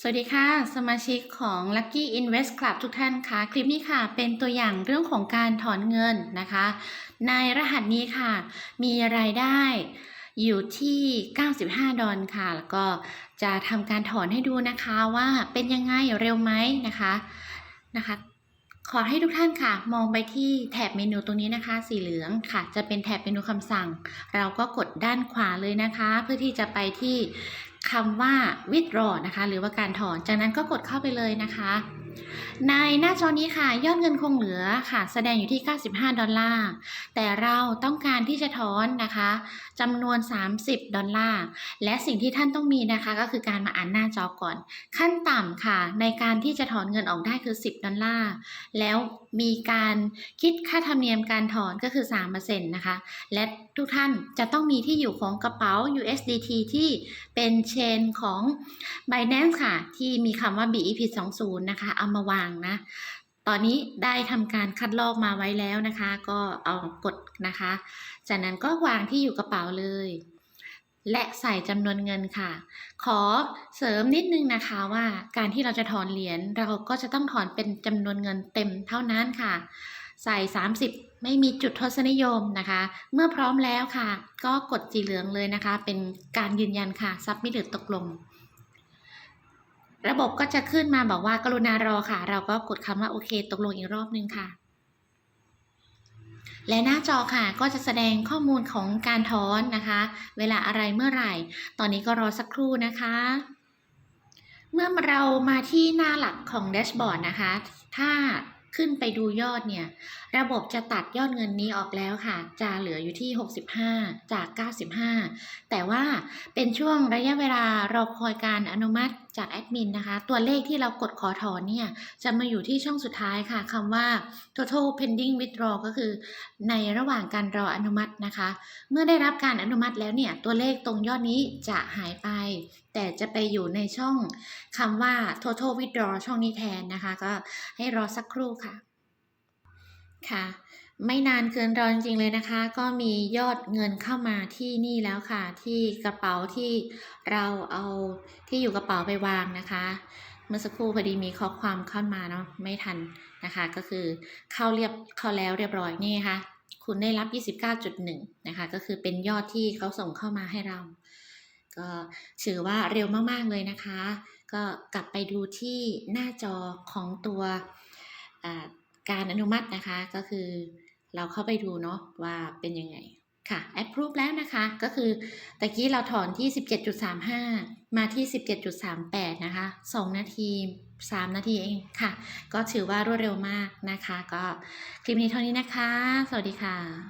สวัสดีค่ะ สมาชิกของ Lucky Invest Club ทุกท่านค่ะคลิปนี้ค่ะ เป็นตัวอย่างเรื่องของการถอนเงินนะคะ ในรหัสนี้ค่ะ มีรายได้อยู่ที่ 95 ดอลค่ะ แล้วก็จะทำการถอนให้ดูนะคะว่าเป็นยังไงเร็วไหมนะคะนะคะ ขอให้ทุกท่านค่ะ มองไปที่แถบเมนูตรงนี้นะคะ สีเหลืองค่ะ จะเป็นแถบเมนูคำสั่ง เราก็กดด้านขวาเลยนะคะ เพื่อที่จะไปที่ คำว่า withdraw นะคะ หรือว่าการถอน จากนั้นก็กดเข้าไปเลยนะคะ ในหน้าจอนี้ค่ะยอดเงินคงเหลือค่ะ แสดงอยู่ที่ 95 ดอลลาร์ แต่เราต้องการที่จะถอนนะคะจำนวน 30 ดอลลาร์ และสิ่งที่ท่านต้องมีนะคะ ก็คือการมาอ่านหน้าจอก่อน ขั้นต่ำค่ะ ในการที่จะถอนเงินออกได้คือ 10 ดอลลาร์ แล้วมีการคิดค่าธรรมเนียมการถอนก็คือ3%นะคะ และทุกท่านจะต้องมีที่อยู่ของกระเป๋า USDT ที่เป็นเชนของ Binance ค่ะ ที่มีคำว่า BEP 20 นะคะเอามาวางนะ ตอนนี้ได้ทำการคัดลอกมาไว้แล้วนะคะ ก็เอากดนะคะ จากนั้นก็วางที่อยู่กระเป๋าเลย และใส่จำนวนเงินค่ะ ขอเสริมนิดนึงนะคะว่าการที่เราจะถอนเหรียญเราก็จะต้องถอนเป็นจำนวนเงินเต็มเท่านั้นค่ะ ใส่ 30 ไม่มีจุดทศนิยมนะคะ เมื่อพร้อมแล้วค่ะ ก็กดสีเหลืองเลยนะคะ เป็นการยืนยันค่ะซับมิดหรือตกลง ระบบก็จะขึ้นมาบอกว่ากรุณารอค่ะ เราก็กดคำว่าโอเค ตกลงอีกรอบนึงค่ะ และหน้าจอค่ะก็จะแสดงข้อมูลของการถอนนะคะ เวลาอะไรเมื่อไหร่ ตอนนี้ก็รอสักครู่นะคะ เมื่อเรามาที่หน้าหลักของแดชบอร์ดนะคะ ถ้าขึ้นไปดูยอดเนี่ย ระบบจะตัดยอดเงินนี้ออกแล้วค่ะ จะเหลืออยู่ที่ 65 จาก 95 แต่ว่าเป็นช่วงระยะเวลารอคอยการอนุมัติ จากแอดมินนะคะ ตัวเลขที่เรากดขอถอนเนี่ย จะมาอยู่ที่ช่องสุดท้ายค่ะคำว่า total pending withdraw ก็คือ ในระหว่างการรออนุมัตินะคะ เมื่อได้รับการอนุมัติแล้วเนี่ย ตัวเลขตรงยอดนี้จะหายไป แต่จะไปอยู่ในช่องคำว่า total withdraw ช่องนี้แทนนะคะ ก็ให้รอสักครู่ค่ะค่ะ ไม่นานเกินรอจริงๆเลยนะคะ ก็มียอดเงินเข้ามาที่นี่แล้วค่ะ ที่กระเป๋าที่เราเอาที่อยู่กระเป๋าไปวางนะคะ เมื่อสักครู่พอดีมีข้อความเข้ามาเนาะไม่ทันนะคะ ก็คือเข้าเรียบเข้าแล้วเรียบร้อยนี่ค่ะ คุณได้รับ 29.1 นะคะ ก็คือเป็นยอดที่เขาส่งเข้ามาให้เรา ก็ถือว่าเร็วมากๆเลยนะคะ ก็กลับไปดูที่หน้าจอของตัวการอนุมัตินะคะก็คือ เราเข้าไปดูเนาะว่าเป็นยังไงค่ะ approve แล้วนะคะ ก็คือตะกี้เราถอนที่ 17.35 มาที่ 17.38 นะคะ 2 นาที 3 นาทีเองค่ะ ก็ถือว่ารวดเร็วมากนะคะ ก็คลิปนี้เท่านี้นะคะ สวัสดีค่ะ